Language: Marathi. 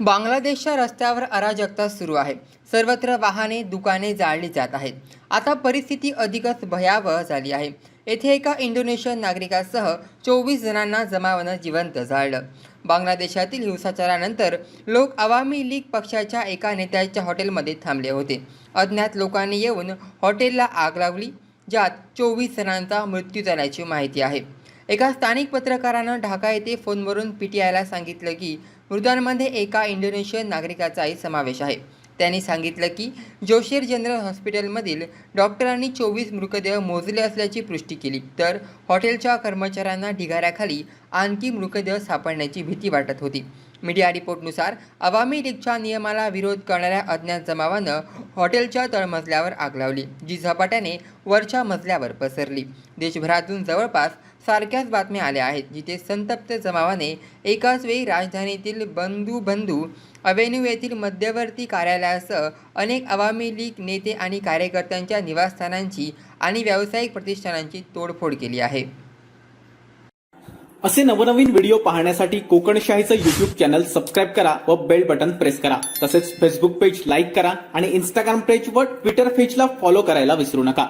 बांगलादेशच्या रस्त्यावर अराजकता सुरू आहे. सर्वत्र वाहने दुकाने जाळली जात आहेत. आता परिस्थिती अधिकच भयावह झाली आहे. येथे एका इंडोनेशियन नागरिकासह चोवीस जणांना जमावानं जिवंत जाळलं बांगलादेशातील हिंसाचारानंतर लोक आवामी लीग पक्षाच्या एका नेत्याच्या हॉटेलमध्ये थांबले होते. अज्ञात लोकांनी येऊन हॉटेलला आग लावली ज्यात चोवीस जणांचा मृत्यू झाल्याची माहिती आहे. एका स्थानिक पत्रकारानं ढाका येथे फोनवरून पी टी आयला सांगितलं की मृतांमध्ये एका इंडोनेशियन नागरिकाचाही समावेश आहे. त्यांनी सांगितलं की जोशीर जनरल हॉस्पिटलमधील डॉक्टरांनी चोवीस मृतदेह मोजले असल्याची पुष्टी केली. तर हॉटेलच्या कर्मचाऱ्यांना ढिगाऱ्याखाली आणखी मृतदेह सापडण्याची भीती वाटत होती. मीडिया रिपोर्टनुसार आवामी लीगच्या नियमाला विरोध करणाऱ्या अज्ञात जमावानं हॉटेलच्या तळमजल्यावर आग लावली जी झपाट्याने वरच्या मजल्यावर पसरली. देशभरातून जवळपास सारख्याच बातम्या आल्या आहेत जिथे संतप्त जमावाने एकाच वेळी राजधानीतील बंधू बंधू अवेन्यू येथील मध्यवर्ती कार्यालयासह अनेक आवामी लीग नेते आणि कार्यकर्त्यांच्या निवासस्थानांची आणि व्यावसायिक प्रतिष्ठानांची तोडफोड केली आहे. असे नवनवीन व्हिडिओ पाहण्यासाठी कोकणशाहीचं युट्यूब चॅनल सबस्क्राईब करा व बेल बटन प्रेस करा. तसेच फेसबुक पेज लाईक करा आणि इंस्टाग्राम पेज व ट्विटर पेजला फॉलो करायला विसरू नका.